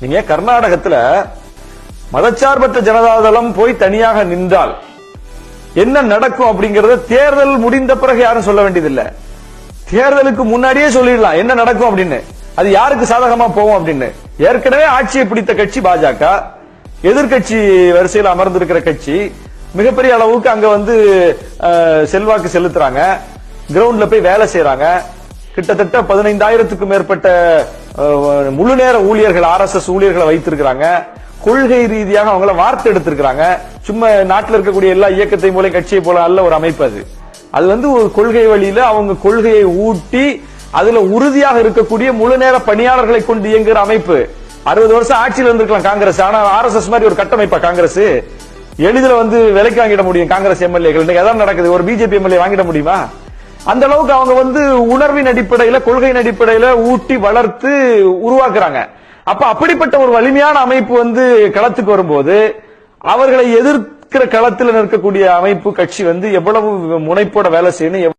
நீங்க கர்நாடகத்துல மதச்சார்பற்ற ஜனதாதளம் போய் தனியாக நின்றால் என்ன நடக்கும் அப்படிங்கறத தேர்தல் முடிந்த பிறகு யாரும் சொல்ல வேண்டியதில்லை. தேர்தலுக்கு முன்னாடியே சொல்லிடலாம் என்ன நடக்கும் அப்படின்னு. அது யாருக்கு சாதகமா போகும் அப்படின்னு. ஏற்கனவே ஆட்சியை பிடித்த கட்சி பாஜக எதிர்க்கட்சி வரிசையில் அமர்ந்திருக்கிற கட்சி மிகப்பெரிய அளவுக்கு அங்க வந்து செல்வாக்கு செலுத்துறாங்க. கிரவுண்ட்ல போய் வேலை செய்யறாங்க கிட்டத்தட்ட பதினைந்தாயிரத்துக்கும் மேற்பட்ட முழு நேர ஊழியர்கள் ஆர்எஸ்எஸ் ஊழியர்களை வைத்திருக்கிறாங்க. கொள்கை ரீதியாக அவங்கள வார்த்தை எடுத்திருக்கிறாங்க. சும்மா நாட்டில் இருக்கக்கூடிய எல்லா இயக்கத்தையும் போல கட்சியை போல அல்ல ஒரு அமைப்பு அது. அது வந்து ஒரு கொள்கை வழியில அவங்க கொள்கையை ஊட்டி அதுல உறுதியாக இருக்கக்கூடிய முழு நேர பணியாளர்களை கொண்டு இயங்குற அமைப்பு. அறுபது வருஷம் ஆட்சியில் இருந்திருக்கலாம் காங்கிரஸ். ஆனா ஆர்எஸ்எஸ் மாதிரி ஒரு கட்டமைப்பா காங்கிரஸ்? எளிதில் வந்து விலைக்கு வாங்கிட முடியும் காங்கிரஸ் எம்எல்ஏக்கள். இன்னைக்கு எதாவது நடக்குது. ஒரு பிஜேபி எம்எல்ஏ வாங்கிட முடியுமா? அந்த அளவுக்கு அவங்க வந்து உணர்வின் அடிப்படையில கொள்கையின் அடிப்படையில ஊட்டி வளர்த்து உருவாக்குறாங்க. அப்ப அப்படிப்பட்ட ஒரு வலிமையான அமைப்பு வந்து களத்துக்கு வரும்போது அவர்களை எதிர்க்கிற களத்தில் நிற்கக்கூடிய அமைப்பு கட்சி வந்து எவ்வளவு முனைப்போட வேலை செய்யணும்